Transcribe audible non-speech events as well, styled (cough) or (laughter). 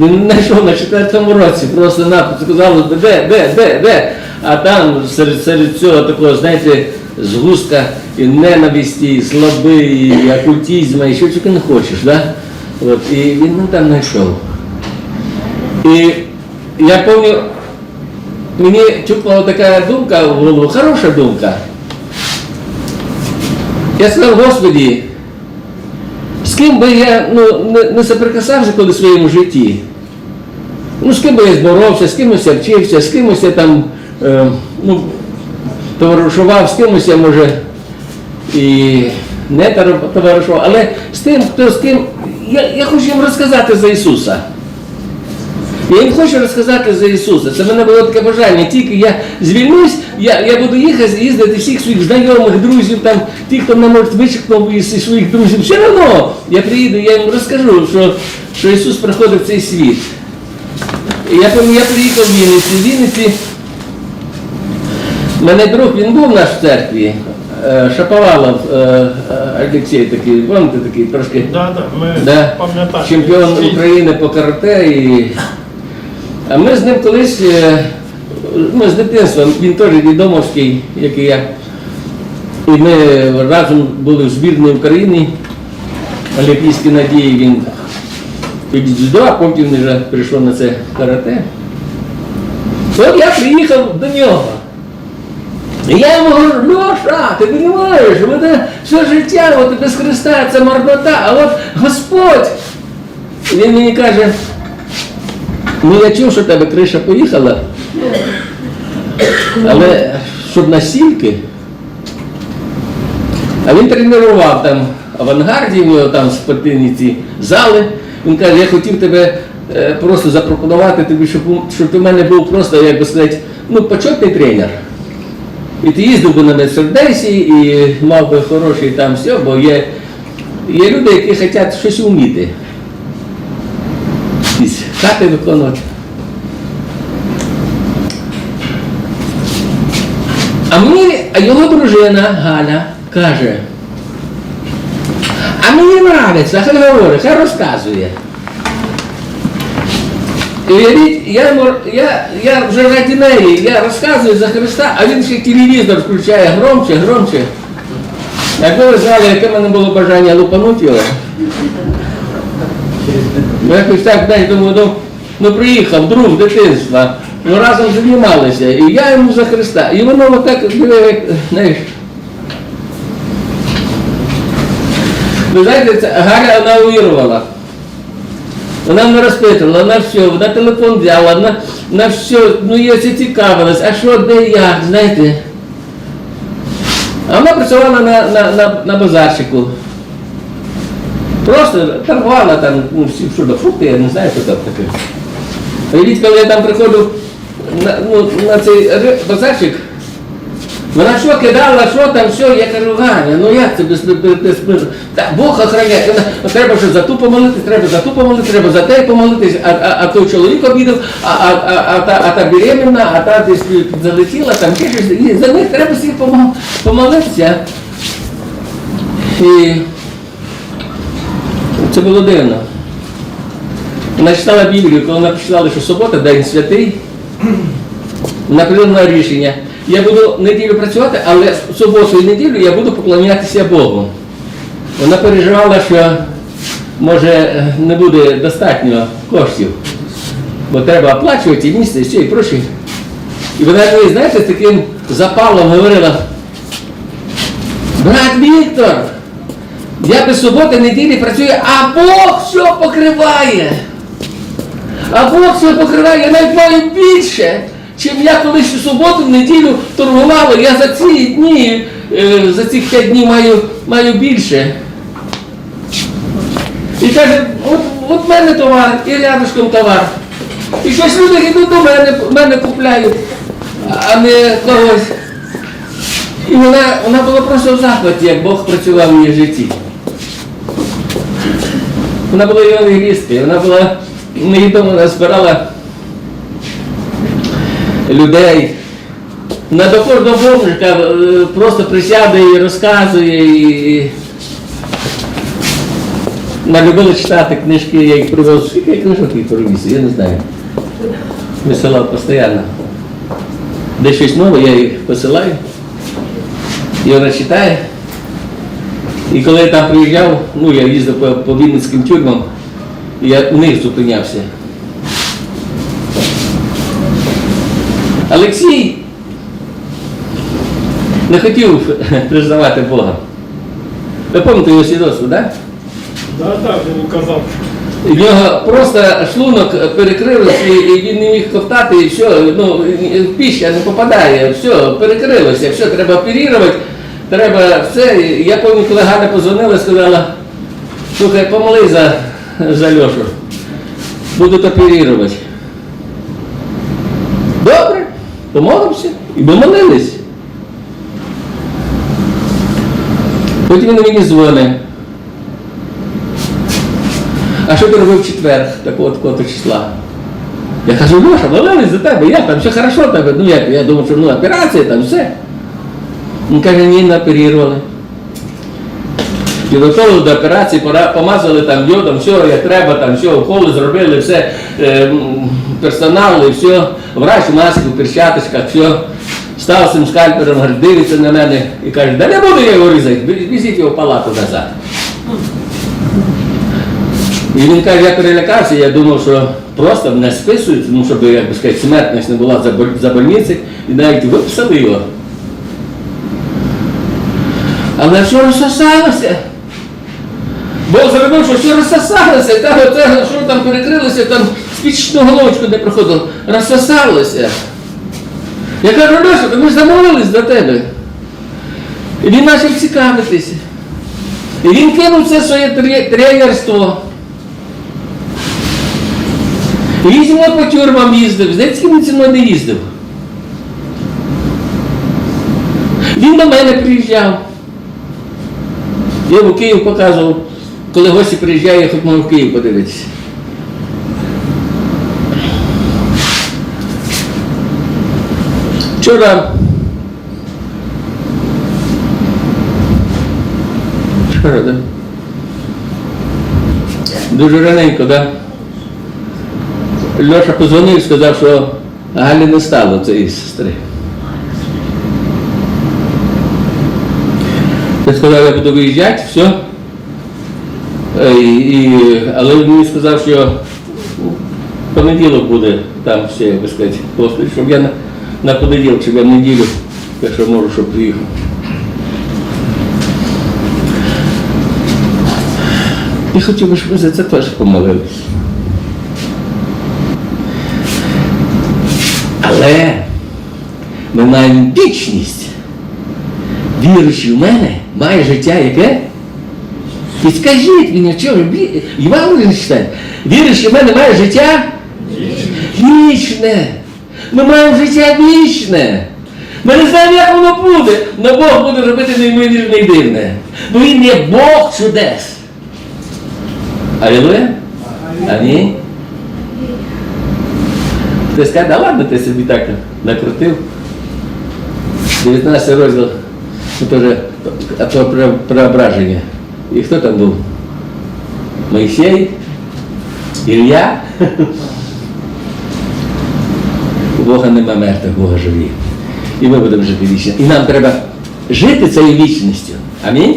Він знайшов на четвертому році, просто на сказали, де, де, де, де. А там серед, серед цього такого, знаєте, згустка і ненависті, і злоби, і окультизму, і що тільки не хочеш, да? От, і він там знайшов. І я пам'ятаю, мені чукнула така думка в голову, хороша думка. Я сказав, Господи, з ким би я ну, не, не соприкасався коли в своєму житті. Ну, з ким би я зборовся, з кимось я вчився, з кимось я там е, ну, товаришував, з кимось я може і не товаришував, але з тим, хто з ким. Я, я хочу їм розказати за Ісуса. Я їм хочу розказати за Ісуса. Це в мене було таке бажання. Тільки я звільнюсь, я, я буду їхати, їздити всіх своїх знайомих, друзів, там, ті, хто мене може вичеркнув із своїх друзів. Все одно я приїду, я їм розкажу, що, що Ісус приходить в цей світ. Я я приїхав в Вінниці. В Вінниці мене друг, він був в церкві. е, Шаповалов е, е, Олексій такий, пам'ятаєте, такий трошки. Да, да, ми Да. пам'ятаємо. Чемпіон України по карате. І... Ми з ним колись, е, ми з дитинства, він теж відомовський, як і я. І ми разом були в збірній України, Олімпійські надії, він під дзюдо, а потім вже прийшов на це карате. От я приїхав до нього. І я йому говорю, Льоша, ти розумієш, мене все життя, от без Христа це марнота, а от Господь. Він мені каже, ну я чув, що тебе криша поїхала, але щоб настільки. А він тренував там авангарді, в нього там спортивні ці зали. Він каже, я хотів тебе е, просто запропонувати тобі, щоб, щоб ти в мене був просто, як би сказати, ну, почетний тренер. І ти їздив би на Мерседесі і мав би хороший там все, бо є, є люди, які хочуть щось вміти. Якісь хати виконувати. А мені, а його дружина Галя каже, а мені нравиться, хай говорить, хай розказує. І уявіть, я, я, я вже раді неї, я розказую за Христа, а він ще телевізор включає громче, громче. Якби ви знали, яке в мене було бажання лупанути його. Ну, якось так, знаєш, думаю, ну, ну приїхав, друг дитинства, ну разом займалися, і я йому за Христа. І воно отак, знаєш. Ви знаєте, це Галя вона увірувала. Вона мене розпитувала, вона все, вона телефон взяла, вона, вона все, ну я все цікавилась, а що, де, як, знаєте. А вона працювала на, на, на, на базарчику. Просто торгувала там, ну, всі до фрукти, я не знаю, що там таке. Уявіть, коли я там приходив на, ну, на цей базарчик, вона що кидала, що там, все, я кажу, Ганя, ну як це без, без, без, та Бог охороняє. «Ну, треба що за ту помолитись, треба за ту помолитись, треба за те помолитись, а, а, а той чоловік обідав, а, а, а, а, та, а та беременна, а та десь залетіла, там ще і за них треба всіх помолитися. І це було дивно. Вона читала Біблію, коли вона прочитала, що субота, день святий, вона прийняла рішення. Я буду неділю працювати, але суботу і неділю я буду поклонятися Богу. Вона переживала, що може не буде достатньо коштів, бо треба оплачувати місце, і все, і проще. І вона мені, знаєте, таким запалом говорила, брат Віктор, я без суботи, неділі працюю, а Бог все покриває. А Бог все покриває, я навіть маю більше, чим я колись у суботу, в неділю торгувала. Я за ці дні, е, за цих п'ять днів маю, маю більше. І каже, от, от мене товар, і рядышком товар. І щось люди йдуть до мене, мене купляють, а не когось. І вона, вона була просто в захваті, як Бог працював в її житті. Вона була євангелісткою, вона була невідомо вона збирала людей. На до бомжика е, просто присяде і розказує. І... Ми любили читати книжки, я їх привез. Скільки книжок їх привіз, я не знаю. Висилав постійно. Де щось нове, я їх посилаю. І вона читає. І коли я там приїжджав, ну я їздив по, по Вінницьким тюрмам, і я у них зупинявся. Олексій не хотів (laughs) признавати Бога. Ви пам'ятаєте його свідоцтво, так? Да? Да, так, він казав. В нього просто шлунок перекрився, і він не міг ковтати, і все, ну, піща не попадає, все, перекрилося, все, треба оперувати, треба все. Я пам'ятаю, коли Галя позвонила, сказала, слухай, помоли за, за Льошу, будуть оперувати. Добре, помолився і домолились. Потім він мені дзвонить. А що ти робив в четвер, такого такого числа? Я кажу, Леша, молились за тебе, як там, все хорошо тебе. Ну як, я думав, що ну, операція там все. Він каже, ні, не оперували. Підготовили до операції, помазали там йодом, все, як треба, там все, уколи зробили, все, е, персонал, і все, врач в перчаточках, все. Став цим скальпером, говорить, дивиться на мене і каже, да не буду я його різати, візіть його в палату назад. І він каже, я перелякався, я думав, що просто мене списують, ну, щоб, як би сказати, смертність не була за больниці, і навіть виписали його. Але що розсосалося? Бог зробив, що все розсосалося, там, оце, що там перекрилося, там спічну головочку не проходило, розсосалося. Я кажу, Леша, ми ж замовились за тебе. І він почав цікавитися. І він кинув це своє тренерство. І Він зі мною по тюрмам їздив, здається, він зі мною не їздив. Він до мене приїжджав. Я йому Київ показував, коли гості приїжджають, я хоч можу в Київ подивитися. Вчора. Вчора, да? Дуже раненько, да? Льоша позвонив сказав, що Галі не стало цієї сестри. Я сказав, я буду виїжджати, все. І, і, але він мені сказав, що понеділок буде там все, як би сказати, послід, щоб я на, на понеділок, щоб я в неділю, якщо можу, щоб приїхав. Я хотів би, щоб ви за це теж помолились. Але ми маємо вічність. Віруючий в мене має життя яке? Підскажіть мені, що не читаєте? Віруючий в мене має життя вічне. Ми маємо життя вічне. Ми не знаємо, як воно буде, але Бог буде робити неймовірне і дивне. Бо Він є Бог чудес. Алілуя? Амінь. Ти скаже, да ладно, ти собі так накрутив. 19 розділ, про- преображення. І хто там був? Моїсей? Илья? (laughs) У Бога нема мертвих, Бога живі. І ми будемо жити вічно. І нам треба жити цією вічністю. Амінь?